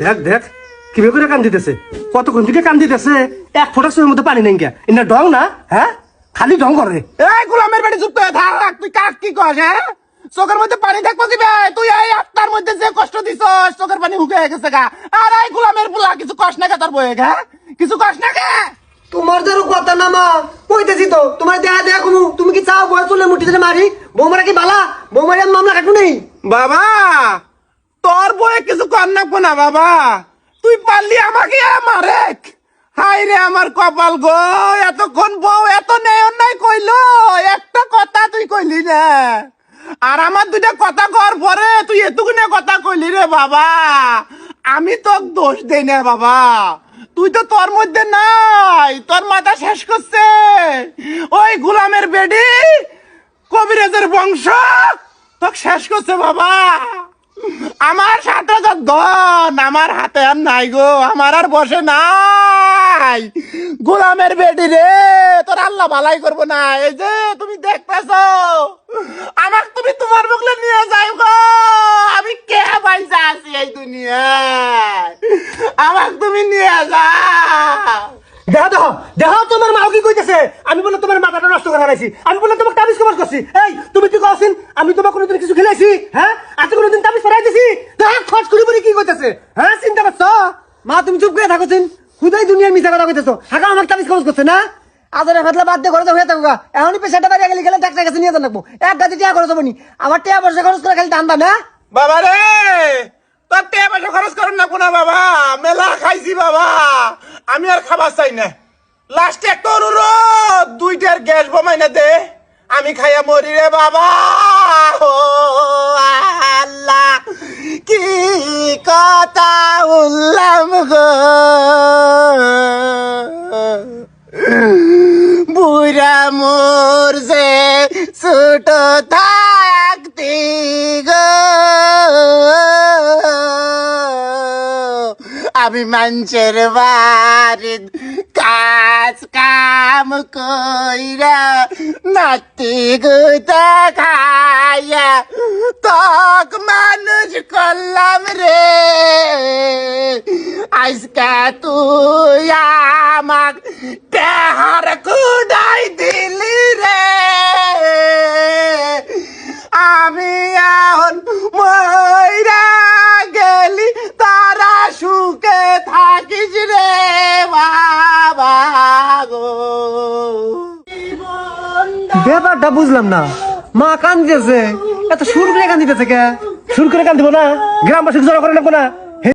দেখ দেখ কীভাবে করে কান দিতেছে? কতক্ষণ থেকে কান দিতেছে? এক ফোঁটা সময়ের মধ্যে পানি নেই গিয়া এটা ডং না হ্যাঁ? খালি ডং করে এই গোলামের বাড়ি চুপ করে থাক তুই কাক কি কস হ্যাঁ? চোখের মধ্যে পানি দেখব কি তুই এই আত্মার মধ্যে যে কষ্ট দিছস চোখের পানি হুকে গেছে গা। আর এই গোলামের পোলা কিছু কস না কে তোর বয়ে গা কিছু কস না কে? তোমার দ্বারা কথা না মা কইতেছি তো তোমার দেয়া দেয়া কমু তুমি কি চাও বয়স চলে মুটি ধরে মারি? বৌমারা কি বালা? বৌমারি মামলা কাটু নেই? বাবা! বয়ে কিছু কর না না বাবা। তুই পারলি আমাকে মারে হাই রে আমার কপাল গো, এতক্ষণ বউ এত নেই অন্যায় কইলো, একটা কথা তুই কইলি না। আর আমার দুইটা কথা কর পরে তুই এতগুনে কথা কইলি রে, বাবা। আমি তো দোষ দেই না, বাবা। তুই তো তোর মধ্যে নাই, তোর মাথা শেষ করছে। ওই গোলামের বেডি, কবিরাজের বংশ, তোকে শেষ করছে, বাবা। আমার সাথে যা ধন, আমার হাতে আর নাই গো, আমার আর বসে নাই। গোলামের বেটি রে, তোর আল্লাহ ভালাই করব না। এই যে, তুমি দেখতেছ? আমাকে তুমি তোমার মুখলে নিয়ে যাই গো। আমি কে পয়সা আছি এই দুনিয়ায়? আমাকে তুমি নিয়ে যাও। দেহ দেহ দেহ তোমার মা কি কইতেছে? আমি বলে তোমার মাথাটা নষ্ট করে হারাইছি আমি বলে তোমাকে তাবিজ কমার করছি। এই, তুমি কি কওছিন? আমি তোমাকে কোনোদিন কিছু খেলাইছি হ্যাঁ? আজ কোনোদিন করি বলে কি কইতেছে? হ্যাঁ চিন্তা করছ? মা, তুমি চুপ করে থাকো খুদাই দুনিয়ার মিশা কথা কইতেছো। হাকা আমার তাবিজ খরচ করছে, না? আদারে ফাতলা বাদ দিয়ে ঘরে হয়ে থাকুক এখনই পেশাটা বাড়ি গেলে গেলে কাছে নিয়ে যান রাখব এক গাছে টিয়া খরচ হবনি আমার টিয়া খরচ করে খালি না? বাবা রে! তোর টাকা পয়সা খরচ করেন না কোনা বাবা। মেলা খাইছি বাবা। আমি আর খাবার চাই না। লাস্টে একটা অনুরোধ, দুইটার গ্যাস বোমাই না দে। আমি খাইয়া মরি রে বাবা। কি কথা উল্লাম গো? বুড়া মোর যে ছোট থাকতে আমি মানুষের বাড়ি কাজ কাম কইরা নাতি গুতা খাইয়া তক মানুষ করলাম রে। আজকে তুই আমাক দেহার কুডাই দিলি রে। ব্যাপারটা বুঝলাম না। মা কান দিতেছে এত সুর করে কান দিতেছে কে? সুর করে কান্দিব না? গ্রামবাসী জড়ো করে নেব না।